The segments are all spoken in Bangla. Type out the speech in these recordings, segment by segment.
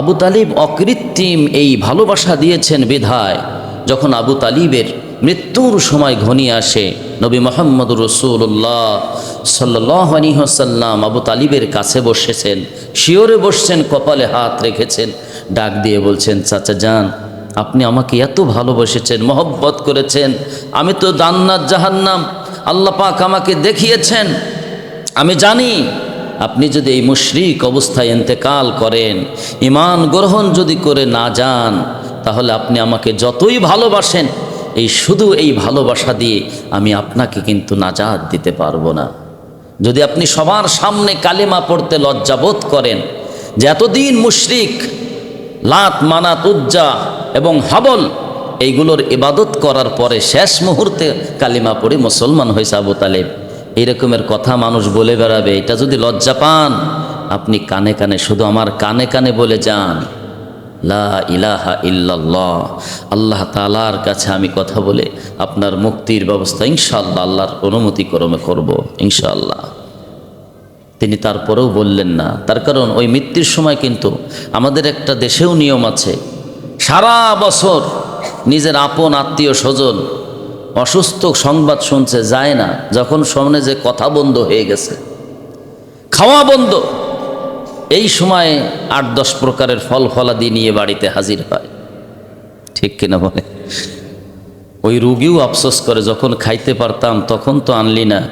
আবু তালিব অকৃত্রিম এই ভালোবাসা দিয়েছেন বিধায়। যখন আবু তালিবের মৃত্যুর সময় ঘনিয়ে আসে, নবী মোহাম্মদ রসুল্লাহ সাল্লাসাল্লাম আবু তালিবের কাছে বসেছেন, শিওরে বসছেন, কপালে হাত রেখেছেন, ডাক দিয়ে বলছেন, চাচা যান আপনি আমাকে এত ভালোবেসেছেন, মহব্বত করেছেন, আমি তো দান্নাত জাহান্নাম, আল্লাহ পাক আমাকে দেখিয়েছেন। আমি জানি আপনি যদি এই মুশরিক অবস্থায় এন্তেকাল করেন ইমান গ্রহণ যদি করে না যান, তাহলে আপনি আমাকে যতই ভালোবাসেন, এই শুধু এই ভালোবাসা দিয়ে আমি আপনাকে কিন্তু নাজাদ দিতে পারব না। যদি আপনি সবার সামনে কালেমা পড়তে লজ্জাবোধ করেন যে এতদিন মুশরিক, লাত, মানাত, উজ্জা এবং হাবল, এইগুলোর ইবাদত করার পরে শেষ মুহূর্তে কালিমা পড়ে মুসলমান হয়েছে আবু তালেব। এইরকমের কথা মানুষ বলে বেড়াবে। এটা যদি লজ্জা পান, আপনি কানে কানে, শুধু আমার কানে কানে বলে যান। লা ইলাহা ইল্লাল্লাহ। আল্লাহ তালার কাছে আমি কথা বলে আপনার মুক্তির ব্যবস্থা ইনশাআল্লাহ, আল্লাহর অনুমতি ক্রমে করব, ইনশাআল্লাহ। তিনি তারপরেও বললেন না। তার কারণ ওই মৃত্যুর সময় কিন্তু আমাদের একটা দেশেও নিয়ম আছে, সারা বছর নিজের আপন, আত্মীয়, স্বজন অসুস্থ সংবাদ শুনছে, যায় না। যখন সামনে যে কথা বন্ধ হয়ে গেছে। খাওয়া বন্ধ। এই সময়ে আট দশ প্রকারের ফল ফলাদি নিয়ে বাড়িতে হাজির হয়। ঠিক কিনা বলে? ওই রুগীও আফসোস করে, যখন খাইতে পারতাম তখন তো আনলি না।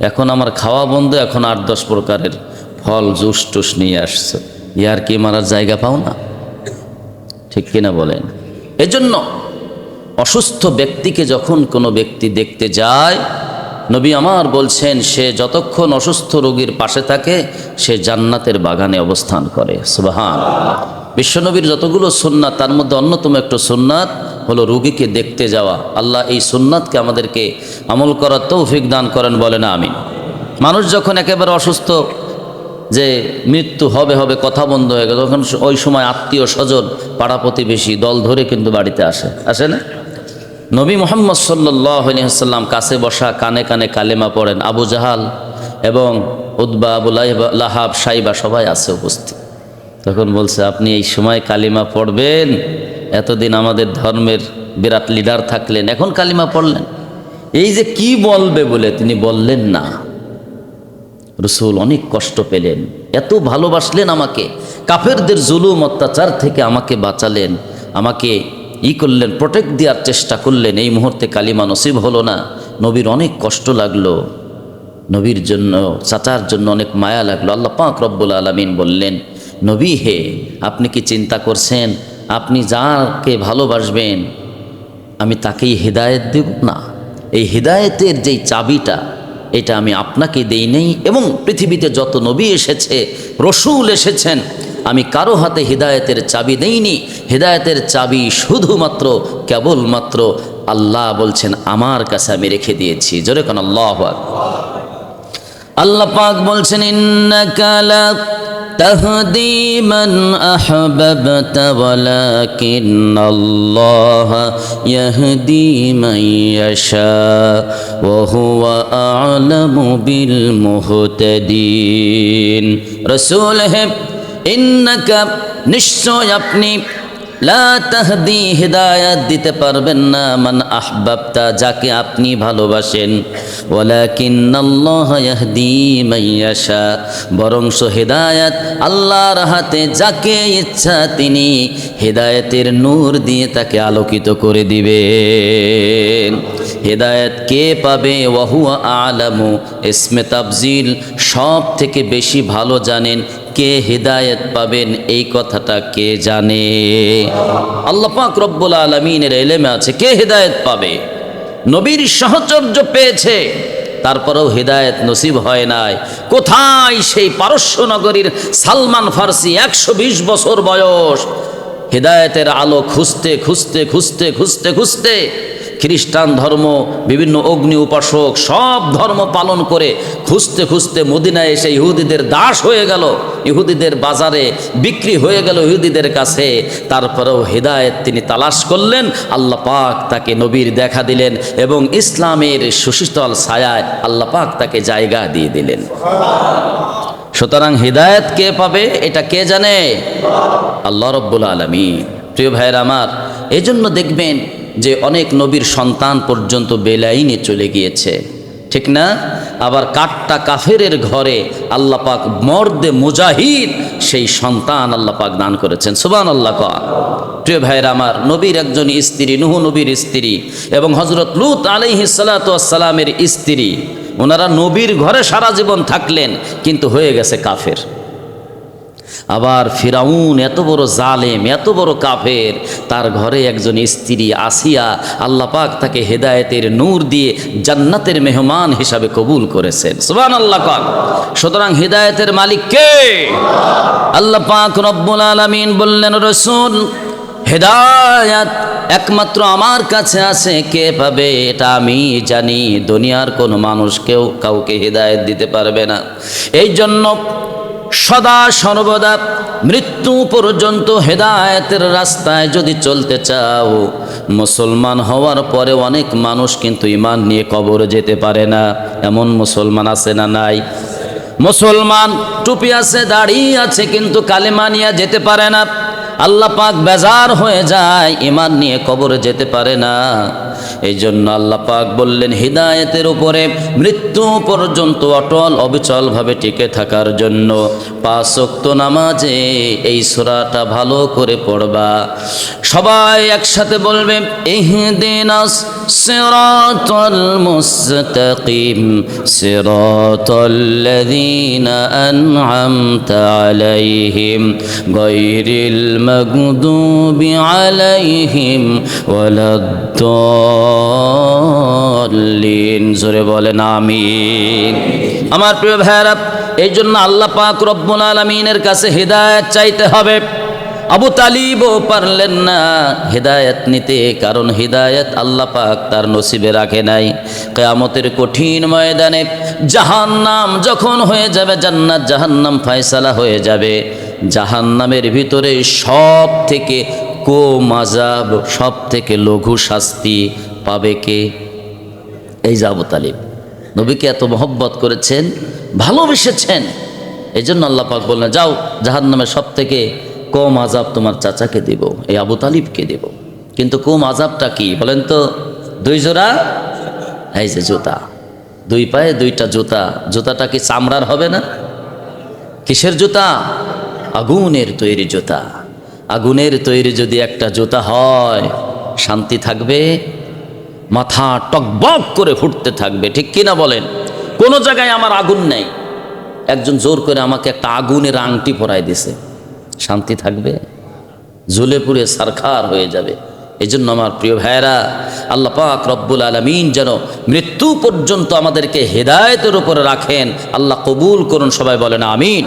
এখন আমার খাওয়া বন্ধ, এখন আট দশ প্রকারের ফল জুস টুস নিয়ে আসছে। ইয়ার কি মারার জায়গা পাও না? ঠিক কিনা বলেন? এজন্য অসুস্থ ব্যক্তিকে যখন কোনো ব্যক্তি দেখতে যায়, নবী আমার বলছেন, সে যতক্ষণ অসুস্থ রোগীর পাশে থাকে, সে জান্নাতের বাগানে অবস্থান করে। সুবাহান। বিশ্বনবীর যতগুলো সুন্নাত, তার মধ্যে অন্যতম একটা সুন্নাত হলো রুগীকে দেখতে যাওয়া। আল্লাহ এই সুন্নাতকে আমাদেরকে আমল করার তৌফিক দান করেন বলে না আমি মানুষ যখন একেবারে অসুস্থ, যে মৃত্যু হবে হবে কথা বন্ধ হয়ে গেল তখন ওই সময় আত্মীয় স্বজন পাড়া প্রতিবেশী দল ধরে কিন্তু বাড়িতে আসে। আসে না? নবী মোহাম্মদ সাল্লাম কাছে বসা কানে কানে কালেমা পড়েন। আবু জাহাল এবং উদ্বা লাহাব, সাইবা সবাই আছে উপস্থিত। তখন বলছে, আপনি এই সময় কালিমা পড়বেন? এতদিন আমাদের ধর্মের বিরাট লিডার থাকলেন, এখন কালিমা পড়লেন। এই যে কি বলবে বলে তিনি বললেন না। রসুল অনেক কষ্ট পেলেন, এত ভালোবাসলেন আমাকে। কাফেরদের জুলুম, অত্যাচার থেকে আমাকে বাঁচালেন, আমাকে ই করলেন প্রোটেক্ট দেওয়ার চেষ্টা করলেন, এই মুহূর্তে কালিমা নসিব হলো না। নবীর অনেক কষ্ট লাগল। নবীর জন্য, চাচার জন্য অনেক মায়া লাগল। আল্লাহ পাক রব্বুল আলমিন বললেন, নবী হে, আপনি কি চিন্তা করছেন? আপনি যাকে ভালোবাসবেন, আমি তাকেই হৃদায়ত দেব? না, এই হৃদায়তের যেই চাবিটা, এটা আমি আপনাকে দেই নেই, এবং পৃথিবীতে যত নবী এসেছে, রসুল এসেছেন আমি কারও হাতে হৃদায়তের চাবি দেইনি। হৃদায়তের চাবি শুধুমাত্র, কেবলমাত্র আল্লাহ বলছেন, আমার কাছে আমি রেখে দিয়েছি। জোরে কোন আল্লাহ আল্লাহ পাক বলছেন, ইন্নাকা লা তাহদি আহবাবতা ওয়ালাকিন্নাল্লাহ ইয়াহদি ইয়াশা ওয়া আ'লামু বিল মুহতাদিন। হে নিশ্চয় আপনি লা তাহদি হিদায়াত দিতে পারবেন না মান আহবাবতা, যাকে আপনি ভালোবাসেন। ওয়ালাকিন্নাল্লাহ ইয়াহদি মাইয়াশা বরংস হিদায়াত আল্লাহর হাতে যাকে ইচ্ছা তিনি হিদায়াতের নূর দিয়ে তাকে আলোকিত করে দিবেন। হেদায়েত কে পাবে? ওয়াহুয়া আলামু, ইসমে তাবজিল সব থেকে বেশি ভালো জানেন। কে হেদায়েত পাবেন? এই কথাটা কে জানে? আল্লাহ পাক রব্বুল আলমিনের এলেমে আছে, কে হেদায়েত পাবে? নবীর সাহচর্য পেয়েছে, তারপরেও হেদায়েত নসিব হয় নাই। কোথায় সেই পারস্য নগরীর সালমান ফার্সি একশো বছর বয়স? হেদায়েতের আলো খুঁজতে খুঁজতে খুঁজতে খুঁজতে খুঁজতে খ্রিস্টান ধর্ম, বিভিন্ন অগ্নি উপাসক, সব ধর্ম পালন করে খুঁজতে খুঁজতে মদিনায় এসে ইহুদিদের দাস হয়ে গেল। ইহুদিদের বাজারে বিক্রি হয়ে গেল ইহুদিদের কাছে। তারপরেও হৃদায়ত তিনি তালাশ করলেন, আল্লাহ পাক তাকে নবীর দেখা দিলেন এবং ইসলামের সুশীতল ছায়ায় আল্লাহ পাক তাকে জায়গা দিয়ে দিলেন। সুতরাং হৃদায়ত কে পাবে, এটা কে জানে? আল্লাহ রব্বুল আলমী প্রিয় ভাইয়ের আমার এই জন্য দেখবেন যে অনেক নবীর সন্তান পর্যন্ত বেলাইনে চলে গিয়েছে। ঠিক না? আবার কাট্টা কাফেরের ঘরে আল্লাহ পাক মর্দে মুজাহিদ সেই সন্তান আল্লাহ পাক দান করেছেন। সুবান আল্লাহ কা প্রিয় ভাইয়ের আমার, নবীর একজন স্ত্রী, নুহ নবীর স্ত্রী এবং হজরত লুত আলাইহি সালামের স্ত্রী ওনারা নবীর ঘরে সারা জীবন থাকলেন, কিন্তু হয়ে গেছে কাফের। আবার ফিরাউন এত বড় জালেম, এত বড় কাফের, তার ঘরে একজন স্ত্রী আসিয়া আল্লাহ পাক তাকে হেদায়েতের নূর দিয়ে জান্নাতের মেহমান হিসাবে কবুল করেছেন। সুবান আল্লাহ পাক। সুতরাং হেদায়েতের মালিক কে? আল্লাহ পাক রব্বুল আলামিন বললেন, রসুল, হেদায়াত একমাত্র আমার কাছে আছে, কে পাবে এটা আমি জানি, দুনিয়ার কোনো মানুষ কেউ কাউকে হেদায়েত দিতে পারবে না। এই জন্য সদা সর্বদা মৃত্যু পর্যন্ত হেদায়তের রাস্তায় যদি চলতে চাও, মুসলমান হওয়ার পরে অনেক মানুষ কিন্তু ইমান নিয়ে কবরে যেতে পারে না। এমন মুসলমান আছে না নাই? মুসলমান টুপি আছে, দাড়ি আছে, কিন্তু কালেমা নিয়ে যেতে পারে না। আল্লাহ পাক বেজার হয়ে যায় ইমান নিয়ে কবরে যেতে পারে না। এই জন্য আল্লাহ পাক বললেন, হৃদায়তের উপরে মৃত্যু পর্যন্ত অটল অবিচলভাবে টিকে থাকার জন্য পাঁচক্ত নামাজে এই সুরাটা ভালো করে পড়বা। সবাই একসাথে বলবে, ইহদিনাস সিরাতাল মুস্তাকিম সিরাতাল্লাযীনা আন'আমতা জোরে বলেন, আমিন। আমার প্রিয় ভাইরা এই জন্য আল্লাহ পাক রব্বুল আলমিনের কাছে হৃদায়ত চাইতে হবে। আবু তালিবও পারলেন না হৃদায়ত নিতে, কারণ হৃদায়ত আল্লাহ পাক তার নসিবে রাখে নাই। কেয়ামতের কঠিন ময়দানে জাহান্নাম যখন হয়ে যাবে, জান্নাত, জাহান্নাম ফয়সালা হয়ে যাবে। জাহান্নামের ভিতরে সব থেকে কো মাজাব সব থেকে লঘু শাস্তি পাবে কে? এই যে আবু তালিব। নবীকে এত মহব্বত করেছেন, ভালোবেসেছেন এই জন্য আল্লাহ পাক বললেন, যাও, জাহান্নামের সব থেকে কম আজাব তোমার চাচাকে দেব, এই আবু তালিবকে দেব। কিন্তু কম আজাবটা কি, বলেন তো? দুই জোড়া? এই যে জুতা। দুই পায়ে দুইটা জুতা। জুতাটা কি চামড়ার হবে না? কিসের জুতা? আগুনের তৈরি জুতা। আগুনের তৈরি যদি একটা জুতা হয়, শান্তি থাকবে? মাথা টকবক করে ফুটতে থাকবে, ঠিক কিনা বলেন? কোনো জায়গায় আমার আগুন নেই। একজন জোর করে আমাকে একটা আগুনের আংটি পরাই দিছে। শান্তি থাকবে? জ্বলে পুড়ে সারখার হয়ে যাবে। এই জন্য আমার প্রিয় ভাইয়েরা, আল্লাহ পাক রব্বুল আলমিন যেন মৃত্যু পর্যন্ত আমাদেরকে হেদায়তের উপরে রাখেন। আল্লাহ কবুল করুন, সবাই বলেন আমিন।